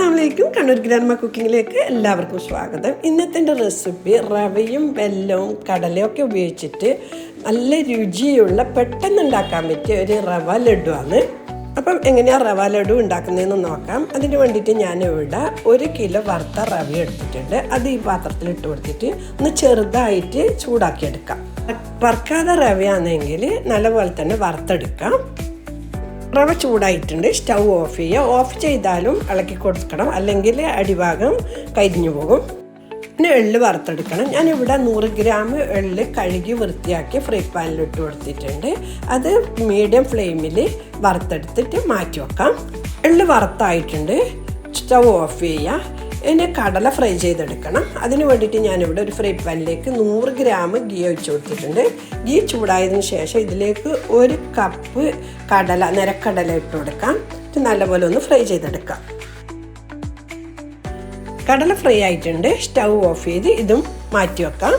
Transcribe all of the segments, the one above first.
അസ്സാം വലൈക്കും കണ്ണൂർ ഗ്രാൻമ കുക്കിങ്ങിലേക്ക് എല്ലാവർക്കും സ്വാഗതം. ഇന്നത്തെ റെസിപ്പി റവയും വെല്ലവും കടലയും ഒക്കെ ഉപയോഗിച്ചിട്ട് നല്ല രുചിയുള്ള പെട്ടെന്ന് ഉണ്ടാക്കാൻ പറ്റിയ ഒരു റവ ലഡു ആണ് അപ്പം എങ്ങനെയാണ് റവ ലഡു ഉണ്ടാക്കുന്നതെന്ന് നോക്കാം. അതിന് വേണ്ടിയിട്ട് ഇവിടെ ഒരു കിലോ വറുത്ത റവ എടുത്തിട്ടുണ്ട്. അത് ഈ പാത്രത്തിൽ ഇട്ട് കൊടുത്തിട്ട് ഒന്ന് ചെറുതായിട്ട് ചൂടാക്കിയെടുക്കാം. വറുക്കാതെ റവയാണെങ്കിൽ നല്ലപോലെ തന്നെ വറുത്തെടുക്കാം. റവ ചൂടായിട്ടുണ്ട്. സ്റ്റൗ ഓഫ് ചെയ്യുക. ഓഫ് ചെയ്താലും ഇളക്കി കൊടുക്കണം. അല്ലെങ്കിൽ അടിഭാഗം കരിഞ്ഞു പോകും. പിന്നെ എള്ള് വറുത്തെടുക്കണം. ഞാനിവിടെ നൂറ് ഗ്രാം എള്ള് കഴുകി വൃത്തിയാക്കി ഫ്രൈ പാനിൽ ഇട്ട് കൊടുത്തിട്ടുണ്ട്. അത് മീഡിയം ഫ്ലെയിമിൽ വറുത്തെടുത്തിട്ട് മാറ്റി വെക്കാം. എള്ള് വറുത്തായിട്ടുണ്ട്. സ്റ്റൗ ഓഫ് ചെയ്യുക. ഇനി കടല ഫ്രൈ ചെയ്തെടുക്കണം. അതിന് വേണ്ടിയിട്ട് ഞാനിവിടെ ഒരു ഫ്രൈ പാനിലേക്ക് നൂറ് ഗ്രാം ഗീ ഒഴിച്ച് കൊടുത്തിട്ടുണ്ട്. ഗീ ചൂടായതിനു ശേഷം ഇതിലേക്ക് ഒരു കപ്പ് കടല നിരക്കടല ഇട്ട് കൊടുക്കാം. ഇത് നല്ലപോലെ ഒന്ന് ഫ്രൈ ചെയ്തെടുക്കാം. കടല ഫ്രൈ ആയിട്ടുണ്ട്. സ്റ്റൗ ഓഫ് ചെയ്ത് ഇതും മാറ്റി വെക്കാം.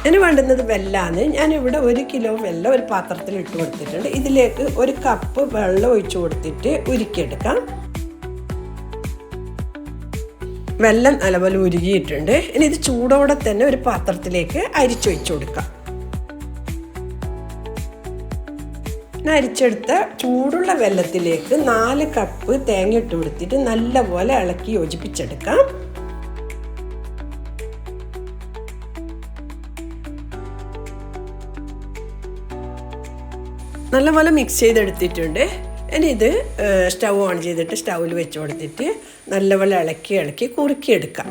അതിന് വേണ്ടുന്നത് വെല്ലാണ് ഞാനിവിടെ ഒരു കിലോ വെല്ലം ഒരു പാത്രത്തിൽ ഇട്ട് കൊടുത്തിട്ടുണ്ട്. ഇതിലേക്ക് ഒരു കപ്പ് വെള്ളം ഒഴിച്ചു കൊടുത്തിട്ട് ഉരുക്കിയെടുക്കാം. വെള്ളം നല്ലപോലെ ഉരുകിയിട്ടുണ്ട്. ഇനി ഇത് ചൂടോടെ തന്നെ ഒരു പാത്രത്തിലേക്ക് അരിച്ചൊഴിച്ചു കൊടുക്കാം. അരിച്ചെടുത്ത ചൂടുള്ള വെള്ളത്തിലേക്ക് നാല് കപ്പ് തേങ്ങ ഇട്ട് കൊടുത്തിട്ട് നല്ലപോലെ ഇളക്കി യോജിപ്പിച്ചെടുക്കാം. നല്ലപോലെ മിക്സ് ചെയ്തെടുത്തിട്ടുണ്ട്. ഇനി ഇത് സ്റ്റൗ ഓൺ ചെയ്തിട്ട് സ്റ്റൗവിൽ വെച്ച് കൊടുത്തിട്ട് നല്ലപോലെ ഇളക്കി ഇളക്കി കുറുക്കിയെടുക്കാം.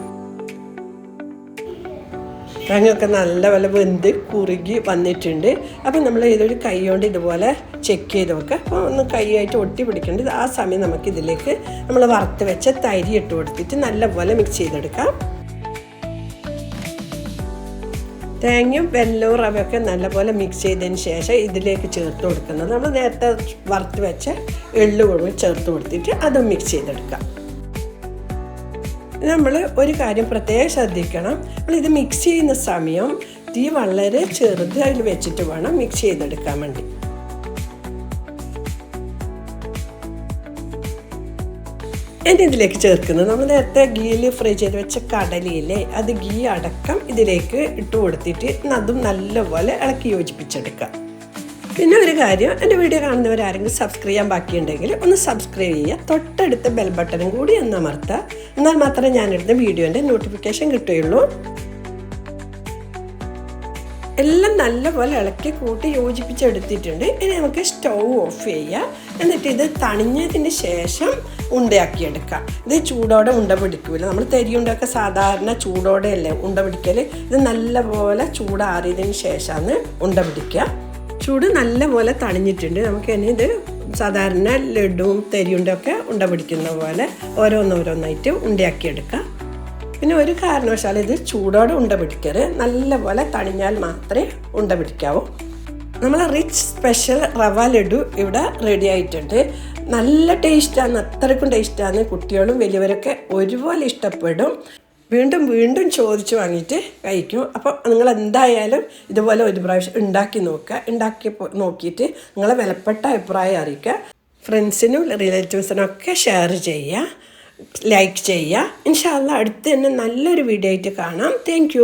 തേങ്ങയൊക്കെ നല്ലപോലെ വെന്ത് കുറുകി വന്നിട്ടുണ്ട്. അപ്പം നമ്മൾ ഇതൊരു കൈ കൊണ്ട് ഇതുപോലെ ചെക്ക് ചെയ്ത് നോക്കുക. അപ്പോൾ ഒന്ന് കൈയായിട്ട് ഒട്ടി പിടിക്കേണ്ടത് ആ സമയം നമുക്ക് ഇതിലേക്ക് നമ്മൾ വറുത്ത് വെച്ച തരി ഇട്ട് കൊടുത്തിട്ട് നല്ലപോലെ മിക്സ് ചെയ്തെടുക്കാം. തേങ്ങയും വെല്ലവും റവയൊക്കെ നല്ലപോലെ മിക്സ് ചെയ്തതിന് ശേഷം ഇതിലേക്ക് ചേർത്ത് കൊടുക്കുന്നത് നമ്മൾ നേരത്തെ വറുത്ത് വെച്ച എള്ള് കൂടി ചേർത്ത് കൊടുത്തിട്ട് അതും മിക്സ് ചെയ്തെടുക്കാം. നമ്മൾ ഒരു കാര്യം പ്രത്യേകം ശ്രദ്ധിക്കണം. നമ്മൾ ഇത് മിക്സ് ചെയ്യുന്ന സമയം തീ വളരെ ചെറുതായി വെച്ചിട്ട് വേണം മിക്സ് ചെയ്തെടുക്കാൻ വേണ്ടി. ഇനി ഇതിലേക്ക് ചേർക്കുന്നത് നമ്മൾ നേരത്തെ ഗീയിൽ ഫ്രൈ ചെയ്ത് വെച്ച കടലയിലെ അത് ഗീ അടക്കം ഇതിലേക്ക് ഇട്ട് കൊടുത്തിട്ട് അതും നല്ലപോലെ ഇളക്കി യോജിപ്പിച്ചെടുക്കുക. പിന്നെ ഒരു കാര്യം എന്റെ വീഡിയോ കാണുന്നവരാരെങ്കിലും സബ്സ്ക്രൈബ് ചെയ്യാൻ ബാക്കിയുണ്ടെങ്കിൽ ഒന്ന് സബ്സ്ക്രൈബ് ചെയ്യുക. തൊട്ടടുത്ത ബെൽ ബട്ടണും കൂടി ഒന്ന് അമർത്തുക. എന്നാൽ മാത്രമേ ഞാനെടുത്ത വീഡിയോന്റെ നോട്ടിഫിക്കേഷൻ കിട്ടുകയുള്ളൂ. എല്ലാം നല്ലപോലെ ഇളക്കി കൂട്ടി യോജിപ്പിച്ചെടുത്തിട്ടുണ്ട്. ഇനി നമുക്ക് സ്റ്റൗ ഓഫ് ചെയ്യാം. എന്നിട്ട് ഇത് തണിഞ്ഞതിന് ശേഷം ഉണ്ടയാക്കിയെടുക്കാം. ഇത് ചൂടോടെ ഉണ്ട പിടിക്കൂല. നമ്മൾ തരി ഉണ്ടൊക്കെ സാധാരണ ചൂടോടെ അല്ലേ ഉണ്ട പിടിക്കൽ ഇത് നല്ലപോലെ ചൂടാറിയതിന് ശേഷമാണ് ഉണ്ട പിടിക്കുക. ചൂട് നല്ലപോലെ തണിഞ്ഞിട്ടുണ്ട്. നമുക്ക് ഇനി ഇത് സാധാരണ ലഡുവും തരിയുണ്ടൊക്കെ ഉണ്ട പിടിക്കുന്ന പോലെ ഓരോന്നോരോന്നായിട്ട് ഉണ്ടയാക്കിയെടുക്കാം. പിന്നെ ഒരു കാരണവശാലും ഇത് ചൂടോടെ ഉണ്ട പിടിക്കരുത് നല്ലപോലെ തണിഞ്ഞാൽ മാത്രമേ ഉണ്ട പിടിക്കാവൂ നമ്മൾ റിച്ച് സ്പെഷ്യൽ റവ ലഡു ഇവിടെ റെഡി ആയിട്ടുണ്ട്. നല്ല ടേസ്റ്റാണ് അത്രയ്ക്കും ടേസ്റ്റാണ് കുട്ടികളും വലിയവരൊക്കെ ഒരുപോലെ ഇഷ്ടപ്പെടും. വീണ്ടും വീണ്ടും ചോദിച്ച് വാങ്ങിയിട്ട് കഴിക്കും. അപ്പോൾ നിങ്ങൾ എന്തായാലും ഇതുപോലെ ഒരു പ്രാവശ്യം ഉണ്ടാക്കി നോക്കുക. ഉണ്ടാക്കി നോക്കിയിട്ട് നിങ്ങളെ വിലപ്പെട്ട അഭിപ്രായം അറിയിക്കുക. ഫ്രണ്ട്സിനും റിലേറ്റീവ്സിനും ഒക്കെ ഷെയർ ചെയ്യുക. ലൈക്ക് ചെയ്യുക ഇൻഷാല്ല അടുത്ത് തന്നെ നല്ലൊരു വീഡിയോ ആയിട്ട് കാണാം. താങ്ക്